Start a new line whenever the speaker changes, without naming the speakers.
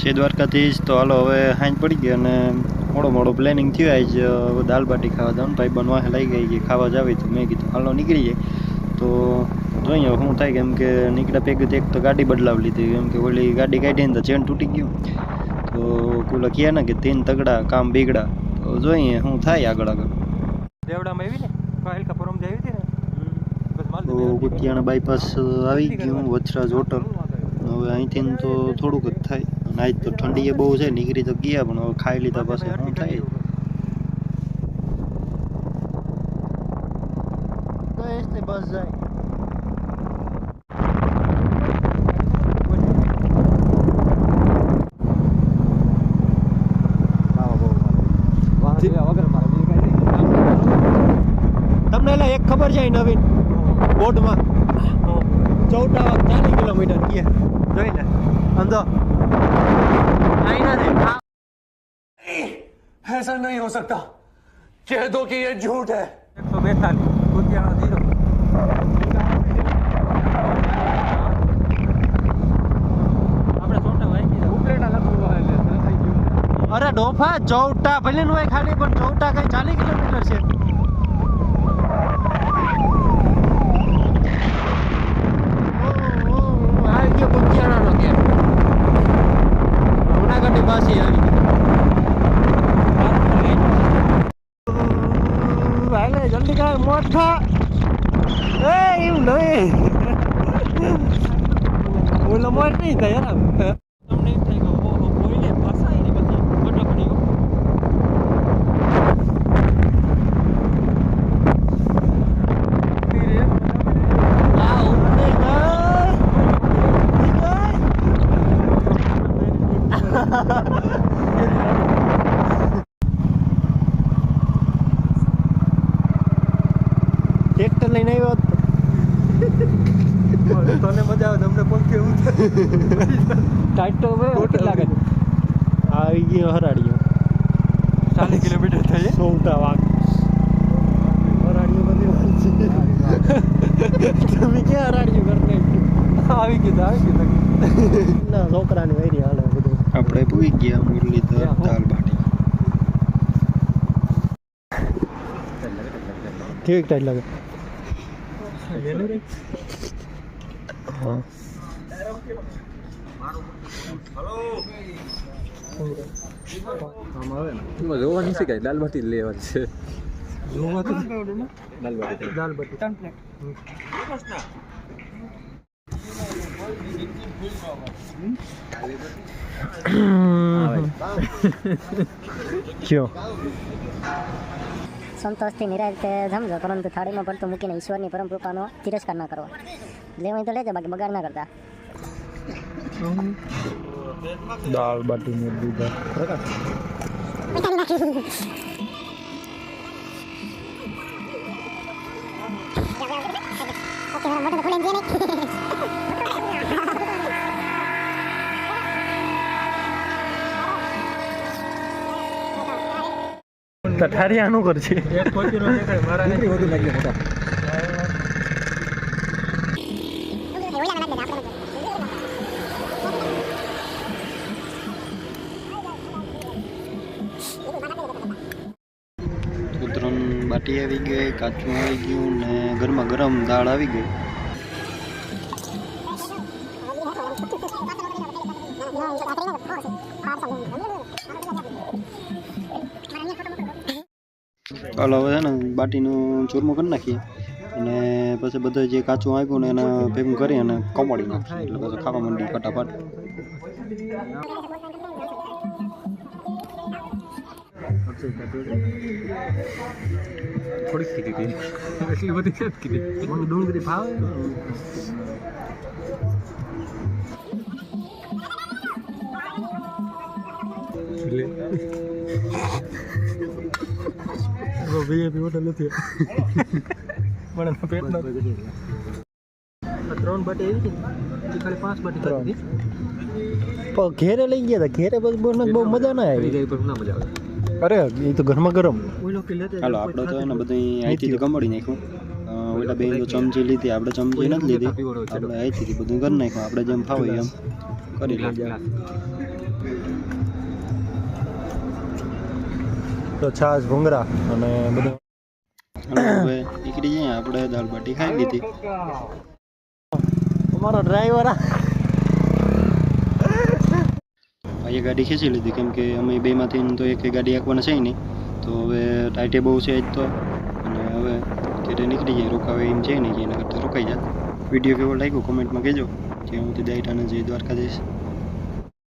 જય જ તો હાલો હવે હાંજ પડી ગઈ અને મોડો મોડો પ્લાનિંગ થયું. આજ દાલ બાટી ખાવા જવાનું. ભાઈ બનવા લઈ ગઈ કે ખાવા જાવી તો મેં કીધું હાલો નીકળી જાય તો જોઈએ શું થાય કેમ કે નીકળ્યા ભેગું એક તો ગાડી બદલાવી લીધી. કેમ કે ઓલી ગાડી કાઢીને તો ચેન તૂટી ગયું. તો કુલા કહે ને કે તીન તગડા કામ બીગડા. તો જોઈએ શું થાય આગળ આગળ.
દેવડામાં આવી ને ફાઇલ ફોરમ આવી હતી ને?
તો ગુટિયાણા બાયપાસ આવી ગયું વચરાજ હોટલ હવે અહીંથી તો થોડુંક જ થાય. આજ તો ઠંડી એ બહુ છે નીકળી તો ગયા પણ હવે ખાઈ લીધા પછી શું થાય? બસ જાય. તમને એટલે એક ખબર છે નવીન? બોર્ડમાં ચૌદ ચાલીસ કિલોમીટર કે જોઈ લે. અંધો અહીં નથી
ऐसा नहीं हो सकता कह दो कि ये झूठ है
એકસો બેતાલીસ કુતિયાનો જીરો આપણે છોટા વાઈ
અરે ડોફા ચૌટા ભલે નું હોય ખાલી પણ ચૌટા કઈ ચાલીસ કિલોમીટર છે હાલે મોઠા. એ એવું નહીં. ઓલો મોટ નહીં થાય યાર
તમને એમ થાય કે ઓહો બોઈને ફસાય ને પછી ફટાફટ
આ ઉડે ગઈ ટ્રેક્ટર લઈને આવ્યો
તને મજા આવે તમને પંખે
ટાઈટ તો ખોટી લાગે? આવી ગયો હરાડીઓ
ચાલીસ કિલોમીટર થઈ
સોમટા વાગ. હરાડ્યો બધી તમે ક્યાં હરાડ્યું ઘરને
આવી ગયું? તો આવી ગયું
ના છોકરાની વૈરી હાલે બધું. આપણે પૂઈ ગયા દાલ બાટી કેવી ટાઈટ લાગે?
જોવાની છે કઈ દાલ બાટી લેવાની છે જોવા તો દાલ બાટી દાલ બાટી
કયો
સંતોષથી નિરાતે સમજો પરંતુ થાળીમાં પડતું મૂકીને ઈશ્વરની પરમ કૃપાનો તિરસ્કાર ના કરવો લેવાય તો લેજે બાકી બગાડ ના કરતા
દાળ બાટી કરશે
નથી વધુ લાગ્યો મોટા?
ઉતરણ બાટી આવી ગઈ કાચું આવી ગયું ને ગરમા ગરમ દાળ આવી ગઈ. ચાલો હવે છે ને બાટીનું ચૂરમું કરી નાખીએ. અને પછી બધું જે કાચું આપ્યું ને એને ભેગું કરી અને કમાડી નાખીએ. એટલે પછી ખાવા માંડી ફટાફટ.
થોડીક કીધી હતી. એટલી બધી કીધી. ડુંગળી ભાવે વીઆઈપી હોટલ નથી. મને પેટ ન ત્રણ બાટી એવી હતી ખાલી પાંચ બાટી
ત્રણ. પણ ઘેરે લઈ ગયા હતા ઘેરે બસ બહુ બહુ મજા ના આવી
ના મજા આવે.
અરે એ તો ઘરમાં ગરમ. હાલો આપણે તો એને બધી અહીંથી કમાડી નાખ્યું. ઓલા બેન તો ચમચી લીધી આપણે ચમચી નથી લીધી. આપણે અહીંથી બધું કરી નાખ્યું. આપણે જેમ ફાવે એમ કરી લઈએ તો છાશ ભૂંગરા અને બધું. નીકળી જઈએ આપણે દાળ બાટી ખાઈ લીધી. અમારો ડ્રાઈવર ભાઈએ ગાડી ખેંચી લીધી કેમ કે અમે બેમાંથી તો એક ગાડી આપવાના છે નહીં. તો હવે ટાઈટે બહુ છે જ તો અને હવે ત્યારે નીકળી જાય રોકાવે એમ છે નહીં એના કરતાં રોકાઈ જાય વીડિયો કેવો લાગ્યો? કોમેન્ટમાં કહેજો. કે હું તે દાઈટાને દ્વારકા જઈશ